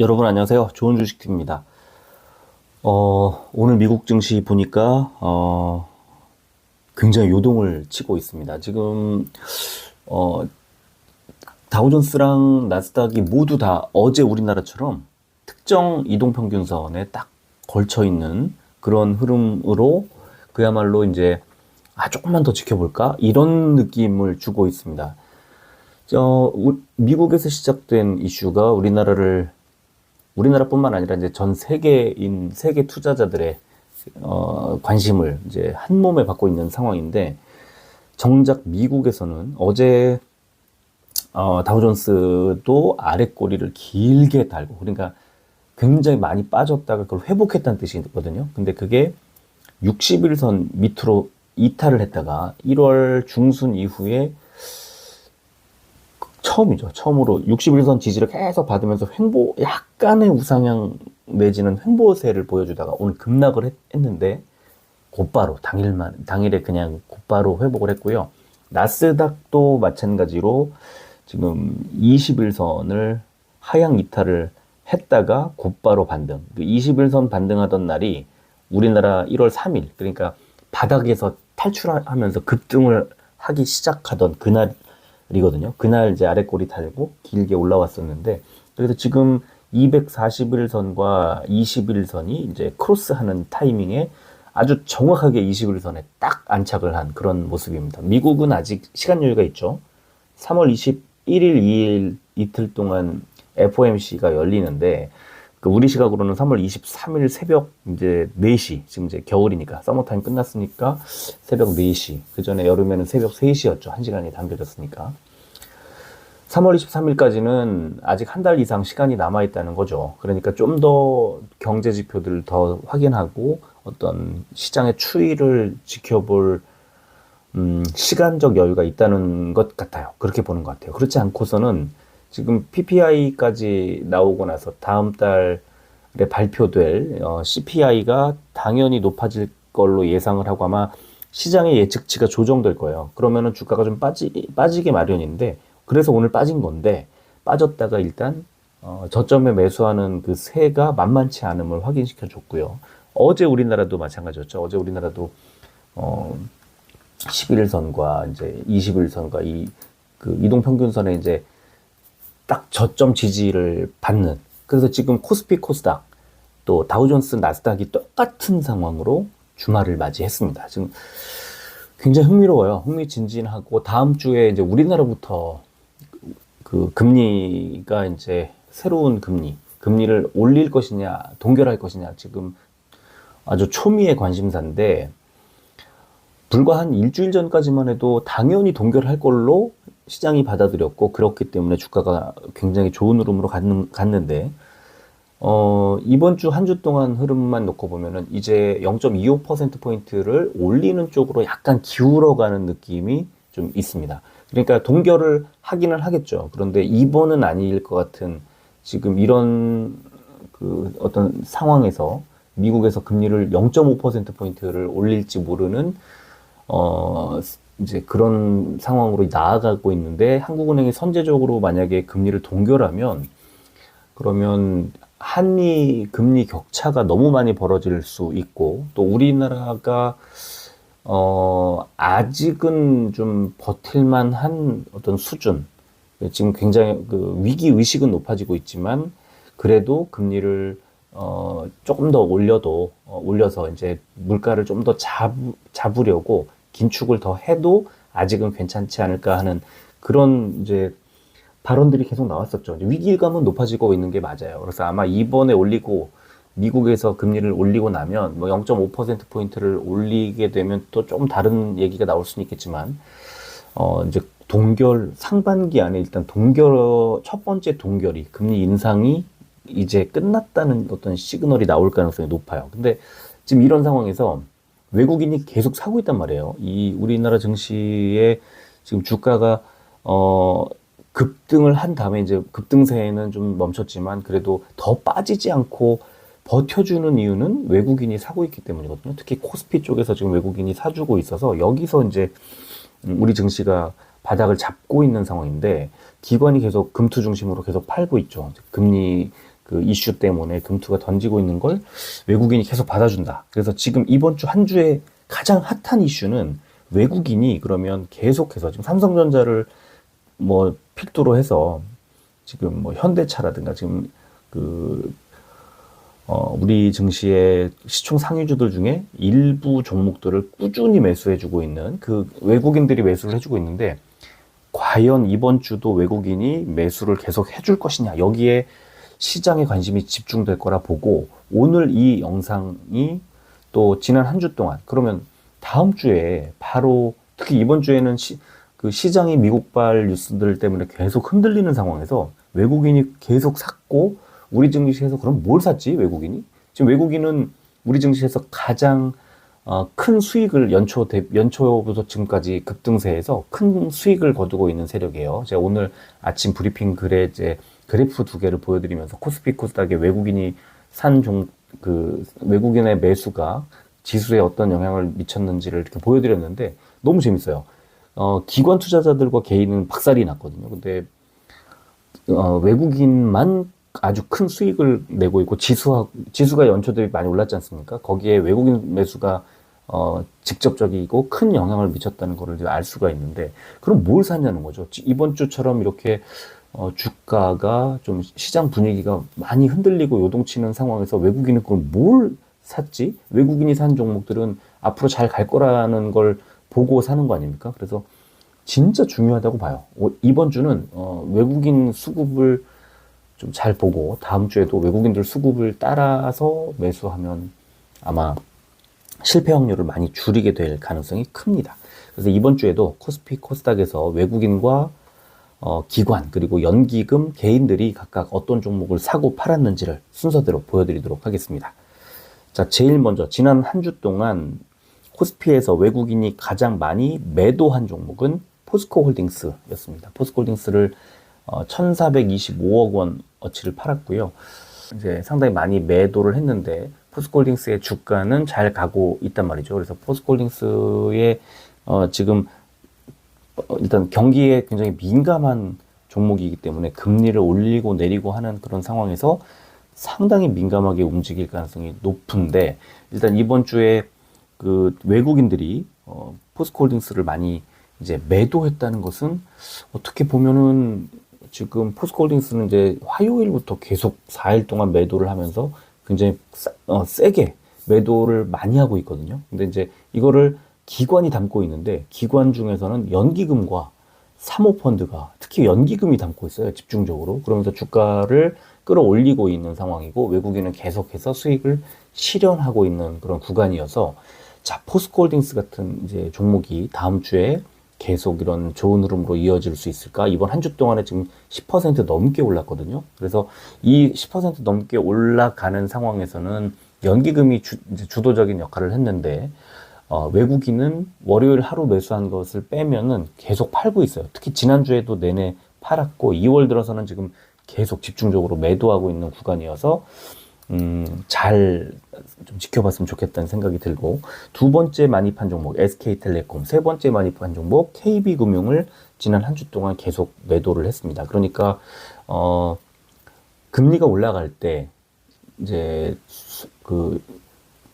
여러분 안녕하세요. 좋은 주식팀입니다. 어, 오늘 미국 증시 보니까 어, 굉장히 요동을 치고 있습니다. 지금 어, 다우존스랑 나스닥이 모두 다 어제 우리나라처럼 특정 이동평균선에 딱 걸쳐 있는 그런 흐름으로 그야말로 이제 아 조금만 더 지켜볼까 이런 느낌을 주고 있습니다. 저 우- 미국에서 시작된 이슈가 우리나라를 우리나라뿐만 아니라 이제 전 세계인 세계 투자자들의 어, 관심을 이제 한 몸에 받고 있는 상황인데 정작 미국에서는 어제 어, 다우존스도 아래 꼬리를 길게 달고 그러니까 굉장히 많이 빠졌다가 그걸 회복했다는 뜻이거든요. 근데 그게 60일선 밑으로 이탈을 했다가 1월 중순 이후에 처음이죠. 처음으로 61선 지지를 계속 받으면서 횡보, 약간의 우상향 내지는 횡보세를 보여주다가 오늘 급락을 했, 했는데 곧바로 당일만, 당일에 그냥 곧바로 회복을 했고요. 나스닥도 마찬가지로 지금 21선을 하향 이탈을 했다가 곧바로 반등. 그 21선 반등하던 날이 우리나라 1월 3일, 그러니까 바닥에서 탈출하면서 급등을 하기 시작하던 그날 이거든요. 그날 이제 아래 꼬리 달고 길게 올라왔었는데, 그래서 지금 241선과 21선이 이제 크로스하는 타이밍에 아주 정확하게 21선에 딱 안착을 한 그런 모습입니다. 미국은 아직 시간 여유가 있죠. 3월 21일, 2일 이틀 동안 FOMC가 열리는데 그 우리 시각으로는 3월 23일 새벽 이제 4시 지금 이제 겨울이니까 서머타임 끝났으니까 새벽 4시 그 전에 여름에는 새벽 3시였죠. 1시간이 당겨졌으니까 3월 23일까지는 아직 한 달 이상 시간이 남아 있다는 거죠. 그러니까 좀 더 경제 지표들을 더 확인하고 어떤 시장의 추이를 지켜볼 음, 시간적 여유가 있다는 것 같아요. 그렇게 보는 것 같아요. 그렇지 않고서는 지금 PPI까지 나오고 나서 다음 달에 발표될 어, CPI가 당연히 높아질 걸로 예상을 하고 아마 시장의 예측치가 조정될 거예요. 그러면은 주가가 좀 빠지, 빠지게 마련인데 그래서 오늘 빠진 건데 빠졌다가 일단 어, 저점에 매수하는 그 세가 만만치 않음을 확인시켜 줬고요. 어제 우리나라도 마찬가지였죠. 어제 우리나라도 어, 11선과 이제 21선과 이 그 이동 평균선에 이제 딱 저점 지지를 받는 그래서 지금 코스피 코스닥 또 다우존스 나스닥이 똑같은 상황으로 주말을 맞이했습니다. 지금 굉장히 흥미로워요. 흥미진진하고 다음 주에 이제 우리나라부터 그 금리가 이제 새로운 금리, 금리를 올릴 것이냐, 동결할 것이냐 지금 아주 초미의 관심사인데 불과 한 일주일 전까지만 해도 당연히 동결할 걸로 시장이 받아들였고 그렇기 때문에 주가가 굉장히 좋은 흐름으로 갔는, 갔는데 어, 이번 주 한 주 동안 흐름만 놓고 보면은 이제 0.25%포인트를 올리는 쪽으로 약간 기울어가는 느낌이 좀 있습니다. 그러니까 동결을 하기는 하겠죠. 그런데 이번은 아닐 것 같은 지금 이런 그 어떤 상황에서 미국에서 금리를 0.5%포인트를 올릴지 모르는 어, 이제 그런 상황으로 나아가고 있는데 한국은행이 선제적으로 만약에 금리를 동결하면 그러면 한미 금리 격차가 너무 많이 벌어질 수 있고 또 우리나라가 어 아직은 좀 버틸만 한 어떤 수준 지금 굉장히 그 위기 의식은 높아지고 있지만 그래도 금리를 어 조금 더 올려도 어, 올려서 이제 물가를 좀 더 잡, 잡으려고 긴축을 더 해도 아직은 괜찮지 않을까 하는 그런 이제 발언들이 계속 나왔었죠. 위기감은 높아지고 있는 게 맞아요. 그래서 아마 이번에 올리고 미국에서 금리를 올리고 나면 뭐 0.5%포인트를 올리게 되면 또 좀 다른 얘기가 나올 수는 있겠지만, 어, 이제 동결, 상반기 안에 일단 동결, 첫 번째 동결이, 금리 인상이 이제 끝났다는 어떤 시그널이 나올 가능성이 높아요. 근데 지금 이런 상황에서 외국인이 계속 사고 있단 말이에요. 이 우리나라 증시의 지금 주가가, 어, 급등을 한 다음에 이제 급등세는 좀 멈췄지만 그래도 더 빠지지 않고 버텨주는 이유는 외국인이 사고 있기 때문이거든요. 특히 코스피 쪽에서 지금 외국인이 사주고 있어서 여기서 이제 음, 우리 증시가 바닥을 잡고 있는 상황인데 기관이 계속 금투 중심으로 계속 팔고 있죠. 금리 그 이슈 때문에 금투가 던지고 있는 걸 외국인이 계속 받아준다. 그래서 지금 이번 주 한 주에 가장 핫한 이슈는 외국인이 그러면 계속해서 지금 삼성전자를 뭐 필두로 해서 지금 뭐 현대차라든가 지금 그 어, 우리 증시의 시총 상위주들 중에 일부 종목들을 꾸준히 매수해주고 있는 그 외국인들이 매수를 해주고 있는데 과연 이번 주도 외국인이 매수를 계속 해줄 것이냐 여기에 시장의 관심이 집중될 거라 보고 오늘 이 영상이 또 지난 한 주 동안 그러면 다음 주에 바로 특히 이번 주에는 시, 그 시장이 미국발 뉴스들 때문에 계속 흔들리는 상황에서 외국인이 계속 샀고 우리 증시에서 그럼 뭘 샀지 외국인이? 지금 외국인은 우리 증시에서 가장 어, 큰 수익을 연초 대, 연초부터 지금까지 급등세에서 큰 수익을 거두고 있는 세력이에요. 제가 오늘 아침 브리핑 글에 이제 그래프 두 개를 보여드리면서 코스피 코스닥에 외국인이 산 종, 그 외국인의 매수가 지수에 어떤 영향을 미쳤는지를 이렇게 보여드렸는데 너무 재밌어요. 어, 기관 투자자들과 개인은 박살이 났거든요. 근데 어, 외국인만 아주 큰 수익을 내고 있고 지수하, 지수가 연초 대비 많이 올랐지 않습니까? 거기에 외국인 매수가 어, 직접적이고 큰 영향을 미쳤다는 이제 알 수가 있는데 그럼 뭘 샀냐는 거죠. 이번 주처럼 이렇게 어, 주가가 좀 시장 분위기가 많이 흔들리고 요동치는 상황에서 외국인은 그럼 뭘 샀지? 외국인이 산 종목들은 앞으로 잘 갈 거라는 걸 보고 사는 거 아닙니까? 그래서 진짜 중요하다고 봐요. 오, 이번 주는 어, 외국인 수급을 좀 잘 보고 다음 주에도 외국인들 수급을 따라서 매수하면 아마 실패 확률을 많이 줄이게 될 가능성이 큽니다. 그래서 이번 주에도 코스피 코스닥에서 외국인과 어, 기관 그리고 연기금 개인들이 각각 어떤 종목을 사고 팔았는지를 순서대로 보여드리도록 하겠습니다. 자, 제일 먼저 지난 한 주 동안 코스피에서 외국인이 가장 많이 매도한 종목은 포스코 홀딩스였습니다. 포스코 홀딩스를 어, 1,425억 원 어치를 팔았고요. 이제 상당히 많이 매도를 했는데 포스코 홀딩스의 주가는 잘 가고 있단 말이죠. 그래서 포스코 홀딩스의 어, 지금 어, 일단 경기에 굉장히 민감한 종목이기 때문에 금리를 올리고 내리고 하는 그런 상황에서 상당히 민감하게 움직일 가능성이 높은데 일단 이번 주에 그 외국인들이 어, 포스코홀딩스를 많이 이제 매도했다는 것은 어떻게 보면은 지금 포스코홀딩스는 이제 화요일부터 계속 4일 동안 매도를 하면서 굉장히 싸, 어, 세게 매도를 많이 하고 있거든요. 근데 이제 이거를 기관이 담고 있는데 기관 중에서는 연기금과 사모펀드가 특히 연기금이 담고 있어요. 집중적으로. 그러면서 주가를 끌어올리고 있는 상황이고 외국인은 계속해서 수익을 실현하고 있는 그런 구간이어서 자, 포스코홀딩스 같은 이제 종목이 다음 주에 계속 이런 좋은 흐름으로 이어질 수 있을까? 이번 한 주 동안에 지금 10% 넘게 올랐거든요. 그래서 이 10% 넘게 올라가는 상황에서는 연기금이 주, 주도적인 역할을 했는데 어, 외국인은 월요일 하루 매수한 것을 빼면은 계속 팔고 있어요. 특히 지난주에도 내내 팔았고 2월 들어서는 지금 계속 집중적으로 매도하고 있는 구간이어서 음, 잘 좀 지켜봤으면 좋겠다는 생각이 들고 두 번째 많이 판 종목 SK텔레콤, 세 번째 많이 판 종목 KB금융을 지난 한 주 동안 계속 매도를 했습니다. 그러니까 어, 금리가 올라갈 때 이제 그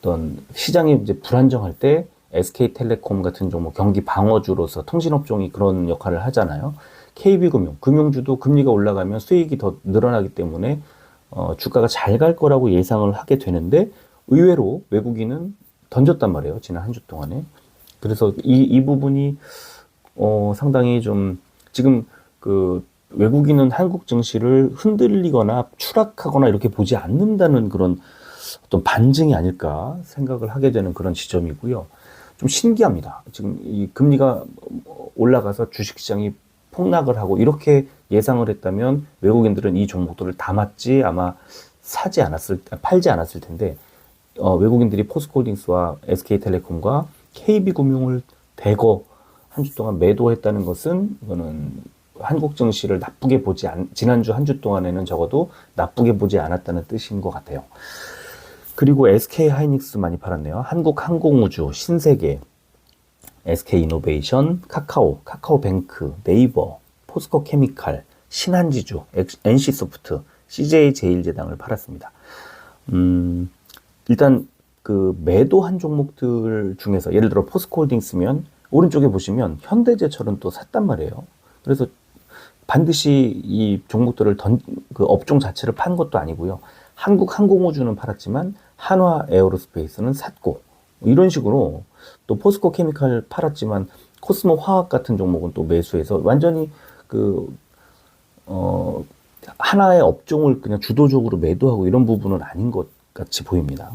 어떤 시장이 이제 불안정할 때 SK텔레콤 같은 종목 경기 방어주로서 통신업종이 그런 역할을 하잖아요. KB금융, 금융주도 금리가 올라가면 수익이 더 늘어나기 때문에 어, 주가가 잘 갈 거라고 예상을 하게 되는데 의외로 외국인은 던졌단 말이에요. 지난 한 주 동안에. 그래서 이, 이 부분이 어, 상당히 좀 지금 그 외국인은 한국 증시를 흔들리거나 추락하거나 이렇게 보지 않는다는 그런 어떤 반증이 아닐까 생각을 하게 되는 그런 지점이고요. 좀 신기합니다. 지금 이 금리가 올라가서 주식시장이 폭락을 하고 이렇게 예상을 했다면 외국인들은 이 종목들을 담았지 아마 사지 않았을 팔지 않았을 텐데 어, 외국인들이 포스코홀딩스와 SK텔레콤과 KB금융을 대거 한 주 동안 매도했다는 것은 이거는 한국 증시를 나쁘게 보지 않 지난주 한 주 동안에는 적어도 나쁘게 보지 않았다는 뜻인 것 같아요. 그리고 SK 하이닉스 많이 팔았네요. 한국항공우주, 신세계, SK이노베이션, 카카오, 카카오뱅크, 네이버, 포스코 케미칼, 신한지주, NC소프트, CJ 제일제당을 팔았습니다. 음, 일단 그 매도한 종목들 중에서 예를 들어 포스코홀딩스면 오른쪽에 보시면 현대제철은 또 샀단 말이에요. 그래서 반드시 이 종목들을 던, 그 업종 자체를 판 것도 아니고요. 한국 항공우주는 팔았지만 한화 에어로스페이스는 샀고 이런 식으로 또 포스코 케미칼 팔았지만 코스모 화학 같은 종목은 또 매수해서 완전히 그 어, 하나의 업종을 그냥 주도적으로 매도하고 이런 부분은 아닌 것 같이 보입니다.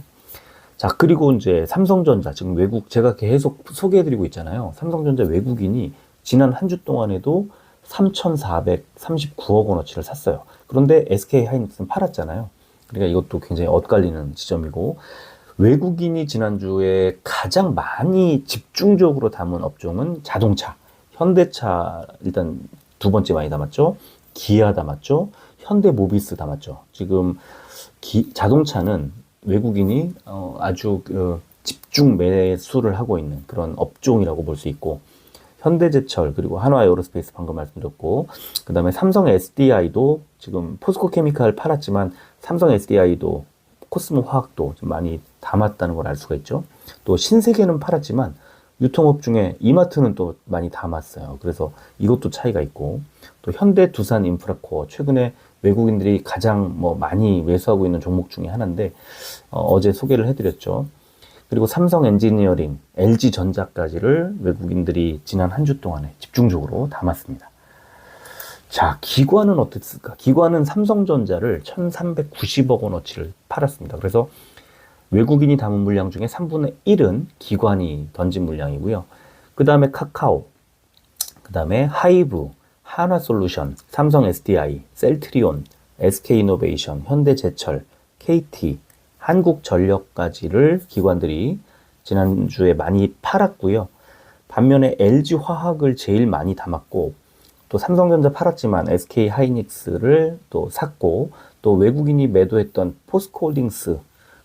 자, 그리고 이제 삼성전자, 지금 외국, 제가 계속 소개해드리고 있잖아요. 삼성전자 외국인이 지난 한 주 동안에도 3,439억 원어치를 샀어요. 그런데 SK 하이닉스는 팔았잖아요. 그러니까 이것도 굉장히 엇갈리는 지점이고, 외국인이 지난주에 가장 많이 집중적으로 담은 업종은 자동차. 현대차 일단 두 번째 많이 담았죠. 기아 담았죠. 현대모비스 담았죠. 지금 기, 자동차는 외국인이 어, 아주 그 집중 매수를 하고 있는 그런 업종이라고 볼 수 있고 현대제철 그리고 한화에어로스페이스 방금 말씀드렸고 그 다음에 삼성 SDI도 지금 포스코 케미칼 팔았지만 삼성 SDI도 코스모 화학도 좀 많이 담았다는 걸 알 수가 있죠. 또 신세계는 팔았지만 유통업 중에 이마트는 또 많이 담았어요. 그래서 이것도 차이가 있고 또 현대 두산 인프라코어 최근에 외국인들이 가장 뭐 많이 매수하고 있는 종목 중에 하나인데 어, 제 소개를 해드렸죠. 그리고 삼성 엔지니어링, LG 전자까지를 외국인들이 지난 한 주 동안에 집중적으로 담았습니다. 자, 기관은 어땠을까? 기관은 삼성전자를 1390억 원어치를 팔았습니다. 그래서 외국인이 담은 물량 중에 3분의 1은 기관이 던진 물량이고요. 그 다음에 카카오, 그 다음에 하이브, 한화솔루션, 삼성 SDI, 셀트리온, SK이노베이션, 현대제철, KT, 한국전력까지를 기관들이 지난주에 많이 팔았고요. 반면에 LG화학을 제일 많이 담았고 또 삼성전자 팔았지만 SK 하이닉스를 또 샀고 또 외국인이 매도했던 포스코홀딩스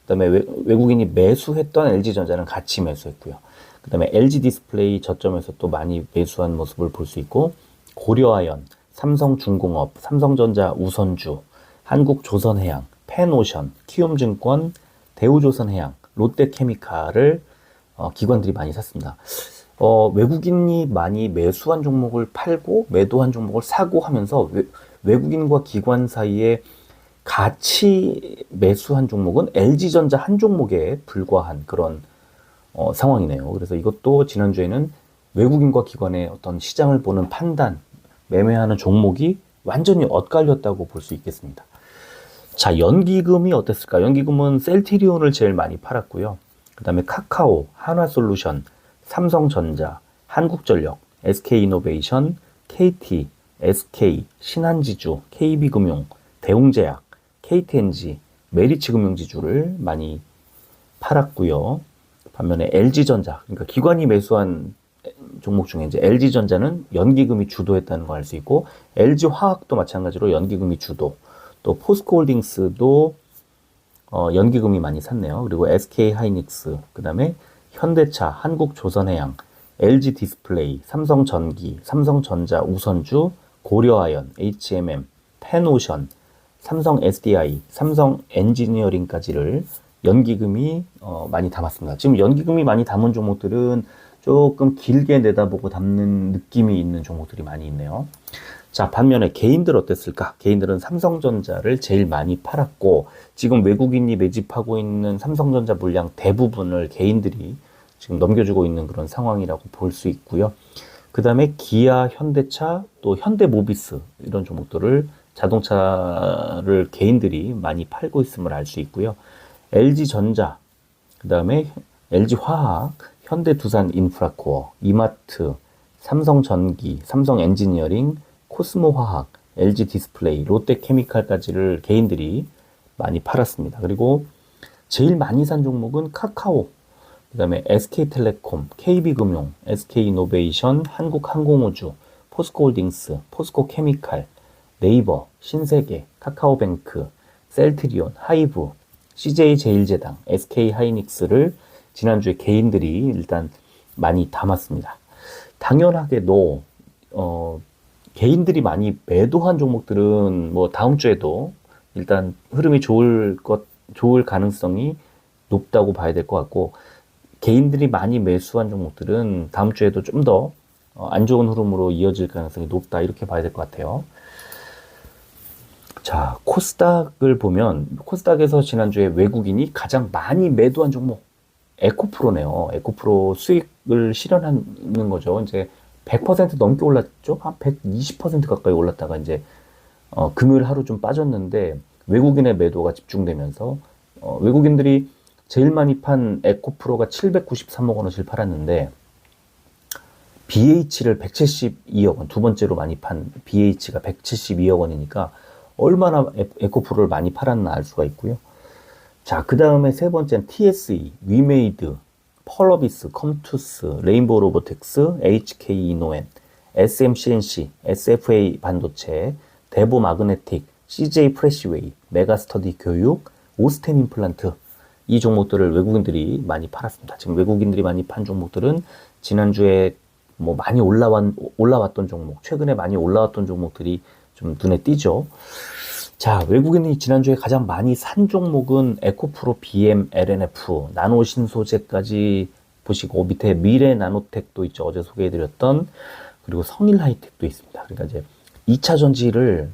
그다음에 외, 외국인이 매수했던 LG전자는 같이 매수했고요. 그다음에 LG 디스플레이 저점에서 또 많이 매수한 모습을 볼 수 있고 고려아연, 삼성중공업, 삼성전자 우선주, 한국조선해양, 펜오션, 키움증권, 대우조선해양, 롯데케미칼을 어, 기관들이 많이 샀습니다. 어, 외국인이 많이 매수한 종목을 팔고 매도한 종목을 사고 하면서 외, 국인과 기관 사이에 같이 매수한 종목은 LG전자 한 종목에 불과한 그런 어, 상황이네요. 그래서 이것도 지난주에는 외국인과 기관의 어떤 시장을 보는 판단, 매매하는 종목이 완전히 엇갈렸다고 볼 수 있겠습니다. 자, 연기금이 어땠을까? 연기금은 셀티리온을 제일 많이 팔았고요. 그 다음에 카카오, 한화솔루션, 삼성전자, 한국전력, SK이노베이션, KT, SK, 신한지주, KB금융, 대웅제약, KTNG, 메리츠금융지주를 많이 팔았고요. 반면에 LG전자, 그러니까 기관이 매수한 종목 중에 이제 LG전자는 연기금이 주도했다는 걸 알 수 있고 LG화학도 마찬가지로 연기금이 주도, 또 포스코홀딩스도 어, 연기금이 많이 샀네요. 그리고 SK 하이닉스, 그 다음에 현대차, 한국조선해양, LG 디스플레이, 삼성전기, 삼성전자 우선주, 고려아연, HMM, 펜오션, 삼성 SDI, 삼성 엔지니어링까지를 연기금이 어, 많이 담았습니다. 지금 연기금이 많이 담은 종목들은 조금 길게 내다보고 담는 느낌이 있는 종목들이 많이 있네요. 자, 반면에 개인들 어땠을까? 개인들은 삼성전자를 제일 많이 팔았고, 지금 외국인이 매집하고 있는 삼성전자 물량 대부분을 개인들이 지금 넘겨주고 있는 그런 상황이라고 볼 수 있고요. 그 다음에 기아, 현대차, 또 현대모비스 이런 종목들을 자동차를 개인들이 많이 팔고 있음을 알 수 있고요. LG전자, 그 다음에 LG화학, 현대두산 인프라코어, 이마트, 삼성전기, 삼성엔지니어링, 코스모화학, LG 디스플레이, 롯데케미칼까지를 개인들이 많이 팔았습니다. 그리고 제일 많이 산 종목은 카카오, 그 다음에 SK텔레콤, KB금융, SK이노베이션, 한국항공우주, 포스코홀딩스, 포스코케미칼, 네이버, 신세계, 카카오뱅크, 셀트리온, 하이브, CJ제일제당, SK하이닉스를 지난주에 개인들이 일단 많이 담았습니다. 당연하게도 어, 개인들이 많이 매도한 종목들은 뭐 다음 주에도 일단 흐름이 좋을 것, 좋을 가능성이 높다고 봐야 될 것 같고, 개인들이 많이 매수한 종목들은 다음 주에도 좀더 어, 안 좋은 흐름으로 이어질 가능성이 높다. 이렇게 봐야 될 것 같아요. 자, 코스닥을 보면, 코스닥에서 지난주에 외국인이 가장 많이 매도한 종목, 에코프로네요. 에코프로 수익을 실현하는 거죠. 이제 100% 넘게 올랐죠? 한 120% 가까이 올랐다가 이제, 어, 금요일 하루 좀 빠졌는데, 외국인의 매도가 집중되면서, 어, 외국인들이 제일 많이 판 에코프로가 793억 원어치를 팔았는데, BH를 172억 원, 두 번째로 많이 판 BH가 172억 원이니까 얼마나 에- 에코프로를 많이 팔았나 알 수가 있고요. 자, 그 다음에 세 번째는 TSE, 위메이드, 펄러비스, 컴투스, 레인보우 로보텍스, HK 이노엔, SMCNC, SFA 반도체, 데보 마그네틱, CJ 프레시웨이, 메가스터디 교육, 오스템 임플란트 이 종목들을 외국인들이 많이 팔았습니다. 지금 외국인들이 많이 판 종목들은 지난주에 뭐 많이 올라왔, 올라왔던 종목, 최근에 많이 올라왔던 종목들이 좀 눈에 띄죠. 자, 외국인이 지난주에 가장 많이 산 종목은 에코프로 BM, LNF, 나노 신소재까지 보시고 밑에 미래 나노텍도 있죠. 어제 소개해드렸던 그리고 성일 하이텍도 있습니다. 그러니까 이제 2차 전지를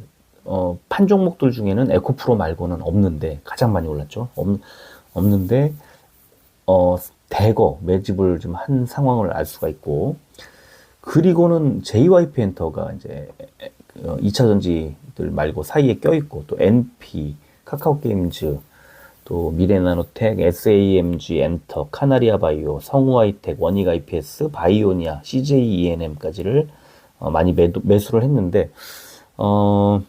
어, 판 종목들 중에는 에코프로 말고는 없는데 가장 많이 올랐죠. 없, 없는데 어, 대거 매집을 좀 한 상황을 알 수가 있고 그리고는 JYP 엔터가 이제 어, 2차 전지들 말고 사이에 껴있고 또 NP, 카카오 게임즈, 또 미래나노텍, SAMG 엔터, 카나리아 바이오, 성우하이텍, 원익 IPS, 바이오니아, CJ ENM까지를 어, 많이 매도, 매수를 했는데 어,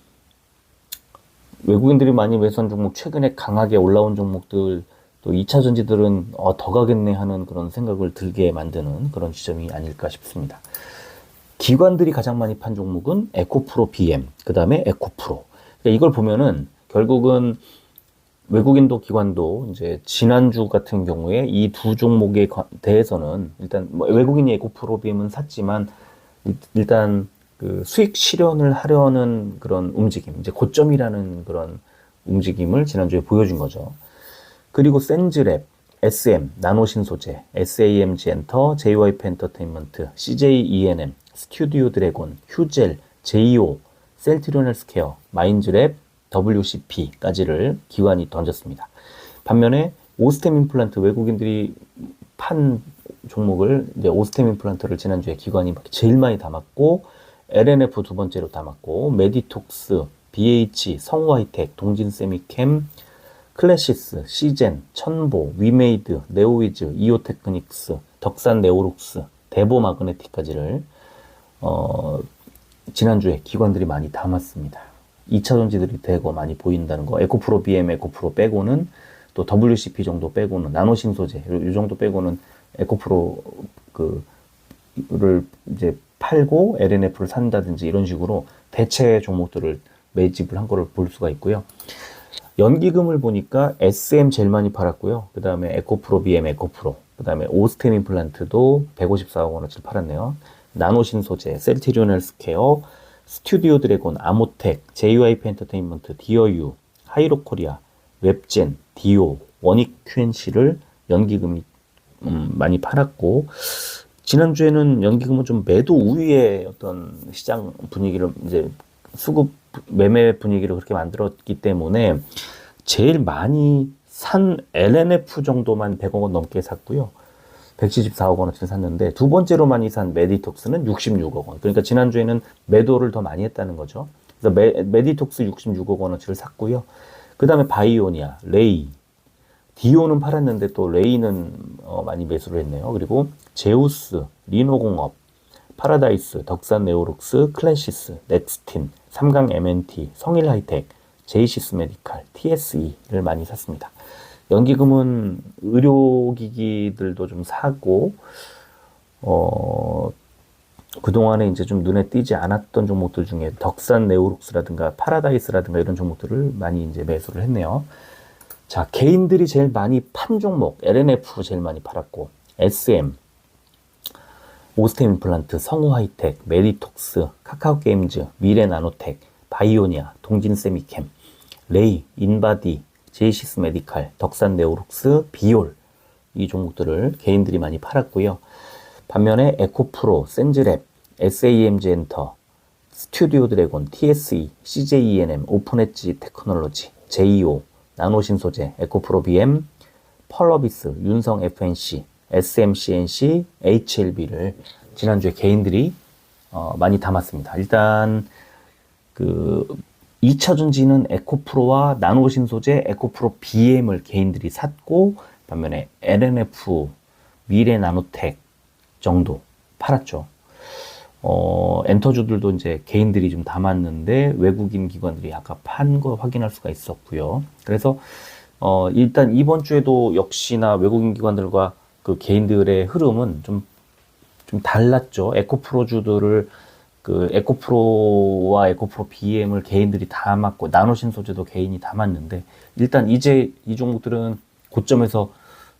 외국인들이 많이 매수한 종목 최근에 강하게 올라온 종목들 또 2차 전지들은 어, 더 가겠네 하는 그런 생각을 들게 만드는 그런 지점이 아닐까 싶습니다. 기관들이 가장 많이 판 종목은 에코프로 BM, 그 다음에 에코프로. 그러니까 이걸 보면은 결국은 외국인도 기관도 이제 지난주 같은 경우에 이 두 종목에 관- 대해서는 일단 뭐 외국인이 에코프로 BM은 샀지만 일- 일단 그 수익 실현을 하려는 그런 움직임, 이제 고점이라는 그런 움직임을 지난주에 보여준 거죠. 그리고 센즈랩, SM, 나노신소재, SAMG 엔터, JYP 엔터테인먼트, CJ ENM, 스튜디오 드래곤, 휴젤, JO, 셀트리온 헬스케어, 마인즈랩, WCP까지를 기관이 던졌습니다. 반면에 오스템 임플란트 외국인들이 판 종목을 이제 오스템 임플란트를 지난주에 기관이 제일 많이 담았고 LNF 두 번째로 담았고 메디톡스, BH, 성화이텍, 동진세미캠, 클래시스, 시젠, 천보, 위메이드, 네오위즈, 이오테크닉스, 덕산 네오룩스, 데보 마그네틱까지를 어, 지난주에 기관들이 많이 담았습니다. 2차 전지들이 대거 많이 보인다는 거. 에코프로 BM, 에코프로 빼고는 또 WCP 정도 빼고는 나노신 소재 이 정도 빼고는 에코프로 그를 이제 팔고 LNF를 산다든지 이런 식으로 대체 종목들을 매집을 한 거를 볼 수가 있고요. 연기금을 보니까 SM 제일 많이 팔았고요. 그 다음에 에코프로 BM 에코프로, 그 다음에 오스템 임플란트도 154억 원어치를 팔았네요. 나노신 소재, 셀티리온 헬스케어, 스튜디오 드래곤, 아모텍, JYP 엔터테인먼트, 디어유, 하이로 코리아, 웹젠, 디오, 원익 QNC를 연기금이 음, 많이 팔았고 지난주에는 연기금은 좀 매도 우위의 어떤 시장 분위기를 이제 수급 매매 분위기를 그렇게 만들었기 때문에 제일 많이 산 LNF 정도만 100억 원 넘게 샀고요. 174억 원어치를 샀는데 두 번째로 많이 산 메디톡스는 66억 원. 그러니까 지난주에는 매도를 더 많이 했다는 거죠. 그래서 메, 메디톡스 66억 원어치를 샀고요. 그 다음에 바이오니아, 레이, 디오는 팔았는데 또 레이는 어, 많이 매수를 했네요. 그리고 제우스, 리노공업, 파라다이스, 덕산 네오룩스, 클래시스, 넥스틴, 삼강 MNT, 성일 하이텍, 제이시스 메디칼, TSE를 많이 샀습니다. 연기금은 의료기기들도 좀 사고, 어, 그동안에 이제 좀 눈에 띄지 않았던 종목들 중에 덕산 네오룩스라든가 파라다이스라든가 이런 종목들을 많이 이제 매수를 했네요. 자, 개인들이 제일 많이 판 종목, LNF 제일 많이 팔았고, SM, 오스템 임플란트, 성우 하이텍, 메디톡스, 카카오 게임즈, 미래 나노텍, 바이오니아, 동진 세미캠, 레이, 인바디, 제이시스 메디칼, 덕산 네오룩스, 비올 이 종목들을 개인들이 많이 팔았고요. 반면에 에코프로, 센즈랩, SAMG 엔터, 스튜디오 드래곤, TSE, CJENM, 오픈엣지 테크놀로지, JO, 나노신소재, 에코프로 BM, 펄러비스, 윤성 FNC, SMCNC, HLB를 지난주에 개인들이 어, 많이 담았습니다. 일단 그 2차 전지는 에코프로와 나노신 소재, 에코프로 BM을 개인들이 샀고 반면에 LNF, 미래 나노텍 정도 팔았죠. 어, 엔터주들도 이제 개인들이 좀 담았는데 외국인 기관들이 아까 판 거 확인할 수가 있었고요. 그래서 어, 일단 이번 주에도 역시나 외국인 기관들과 그 개인들의 흐름은 좀, 좀 달랐죠. 에코프로주들을 그 에코프로와 에코프로 BM을 개인들이 담았고 나노신 소재도 개인이 담았는데 일단 이제 이 종목들은 고점에서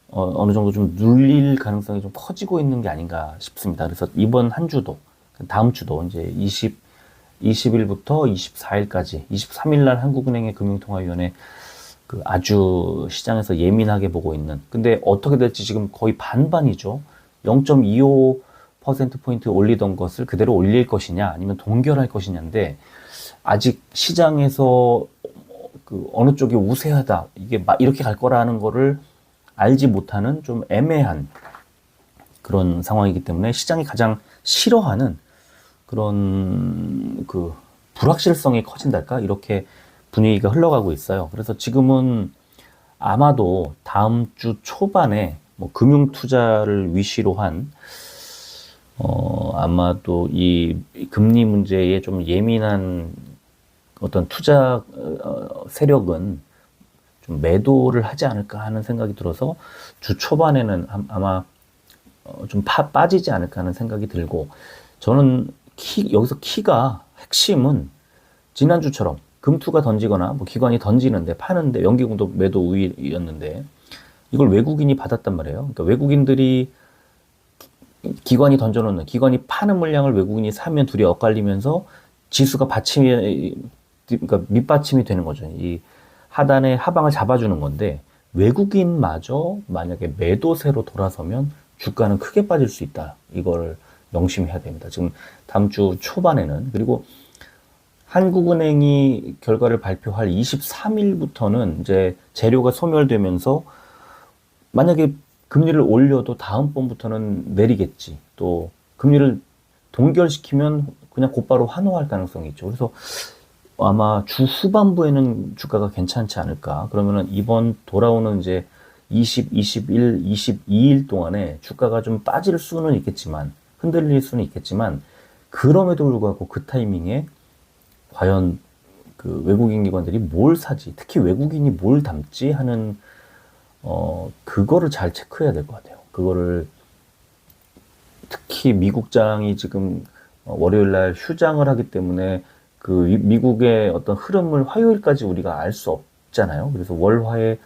어, 어느 정도 좀 눌릴 가능성이 좀 커지고 있는 게 아닌가 싶습니다. 그래서 이번 한 주도 다음 주도 이제 20 20일부터 24일까지 23일 날 한국은행의 금융통화위원회 그 아주 시장에서 예민하게 보고 있는 근데 어떻게 될지 지금 거의 반반이죠. 0.25%포인트 올리던 것을 그대로 올릴 것이냐 아니면 동결할 것이냐인데 아직 시장에서 그 어느 쪽이 우세하다 이게 막 이렇게 갈 거라는 거를 알지 못하는 좀 애매한 그런 상황이기 때문에 시장이 가장 싫어하는 그런 그 불확실성이 커진달까 이렇게 분위기가 흘러가고 있어요. 그래서 지금은 아마도 다음 주 초반에 뭐 금융 투자를 위시로 한 어, 아마도 이 금리 문제에 좀 예민한 어떤 투자 어, 세력은 좀 매도를 하지 않을까 하는 생각이 들어서 주 초반에는 아- 아마 어, 좀 파, 빠지지 않을까 하는 생각이 들고 저는 키, 여기서 키가 핵심은 지난주처럼 금투가 던지거나 뭐 기관이 던지는데 파는데 연기공도 매도 우위였는데 이걸 외국인이 받았단 말이에요. 그러니까 외국인들이 기관이 던져놓는 기관이 파는 물량을 외국인이 사면 둘이 엇갈리면서 지수가 받침이 그러니까 밑받침이 되는 거죠. 이 하단의 하방을 잡아주는 건데 외국인마저 만약에 매도세로 돌아서면 주가는 크게 빠질 수 있다. 이걸 명심해야 됩니다. 지금 다음 주 초반에는 그리고 한국은행이 결과를 발표할 23일부터는 이제 재료가 소멸되면서 만약에 금리를 올려도 다음번부터는 내리겠지. 또 금리를 동결시키면 그냥 곧바로 환호할 가능성이 있죠. 그래서 아마 주 후반부에는 주가가 괜찮지 않을까. 그러면은 이번 돌아오는 이제 20, 21, 22일 동안에 주가가 좀 빠질 수는 있겠지만 흔들릴 수는 있겠지만 그럼에도 불구하고 그 타이밍에 과연 그 외국인 기관들이 뭘 사지, 특히 외국인이 뭘 담지 하는 어 그거를 잘 체크해야 될 것 같아요. 그거를 특히 미국장이 지금 어, 월요일 날 휴장을 하기 때문에 그 위- 미국의 어떤 흐름을 화요일까지 우리가 알 수 없잖아요. 그래서 월화에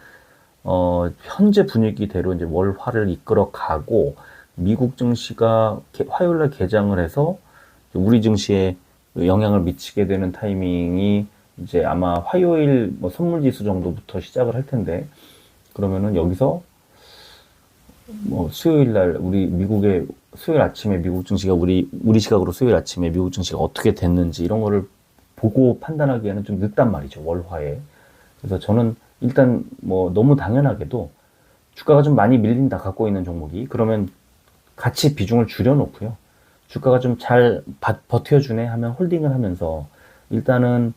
어 현재 분위기대로 이제 월화를 이끌어 가고 미국 증시가 개- 화요일 날 개장을 해서 우리 증시에 영향을 미치게 되는 타이밍이 이제 아마 화요일 뭐 선물 지수 정도부터 시작을 할 텐데 그러면은 여기서 뭐 수요일 날 우리 미국의 수요일 아침에 미국 증시가 우리 우리 시각으로 수요일 아침에 미국 증시가 어떻게 됐는지 이런 거를 보고 판단하기에는 좀 늦단 말이죠 월화에. 그래서 저는 일단 뭐 너무 당연하게도 주가가 좀 많이 밀린다 갖고 있는 종목이. 그러면 같이 비중을 줄여놓고요 주가가 좀 잘 버텨주네 하면 홀딩을 하면서 일단은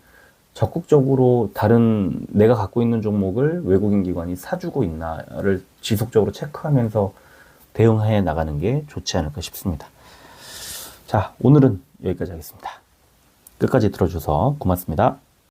적극적으로 다른 내가 갖고 있는 종목을 외국인 기관이 사주고 있나를 지속적으로 체크하면서 대응해 나가는 게 좋지 않을까 싶습니다. 자, 오늘은 여기까지 하겠습니다. 끝까지 들어줘서 고맙습니다.